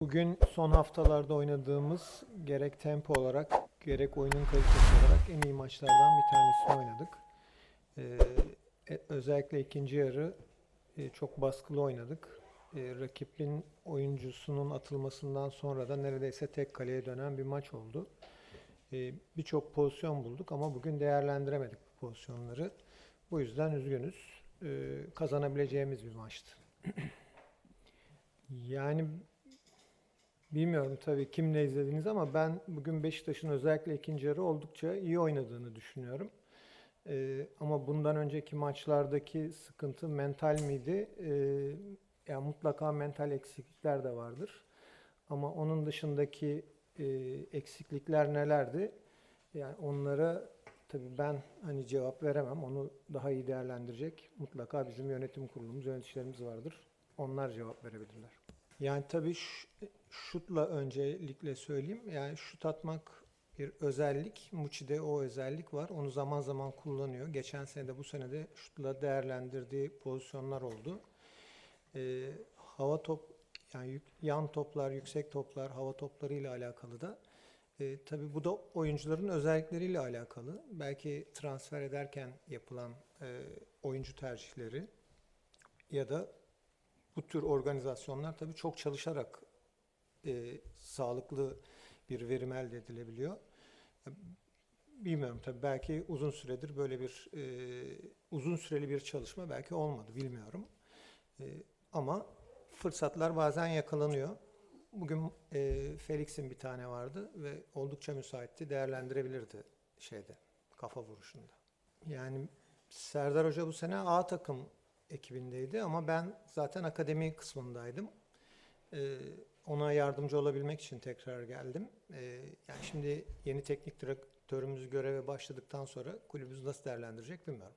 Bugün son haftalarda oynadığımız gerek tempo olarak gerek oyunun kalitesi olarak en iyi maçlardan bir tanesini oynadık. Ee, e- özellikle ikinci yarı e, çok baskılı oynadık. E, rakibin oyuncusunun atılmasından sonra da neredeyse tek kaleye dönen bir maç oldu. E, Birçok pozisyon bulduk ama bugün değerlendiremedik bu pozisyonları. Bu yüzden üzgünüz. E, kazanabileceğimiz bir maçtı. Yani Bilmiyorum tabii kimle izlediniz ama ben bugün Beşiktaş'ın özellikle ikinci yarı oldukça iyi oynadığını düşünüyorum. Ee, ama bundan önceki maçlardaki sıkıntı mental miydi? Ee, yani mutlaka mental eksiklikler de vardır. Ama onun dışındaki e, eksiklikler nelerdi? Yani onlara tabii ben hani cevap veremem. Onu daha iyi değerlendirecek mutlaka bizim yönetim kurulumuz, yöneticilerimiz vardır. Onlar cevap verebilirler. Yani tabii şutla öncelikle söyleyeyim. Yani şut atmak bir özellik. Muçi'de o özellik var. Onu zaman zaman kullanıyor. Geçen sene de bu sene de şutla değerlendirdiği pozisyonlar oldu. Ee, hava top yani yük- yan toplar, yüksek toplar, hava topları ile alakalı da e, tabii bu da oyuncuların özellikleriyle alakalı. Belki transfer ederken yapılan e, oyuncu tercihleri ya da bu tür organizasyonlar tabii çok çalışarak e, sağlıklı bir verim elde edilebiliyor. Bilmiyorum tabii belki uzun süredir böyle bir e, uzun süreli bir çalışma belki olmadı bilmiyorum. E, ama fırsatlar bazen yakalanıyor. Bugün e, Felix'in bir tane vardı ve oldukça müsaitti. Değerlendirebilirdi şeyde kafa vuruşunda. Yani Serdar Hoca bu sene A takım ekibindeydi ama ben zaten akademi kısmındaydım. Ee, ona yardımcı olabilmek için tekrar geldim. Ee, yani şimdi yeni teknik direktörümüz göreve başladıktan sonra kulübümüzü nasıl değerlendirecek bilmiyorum.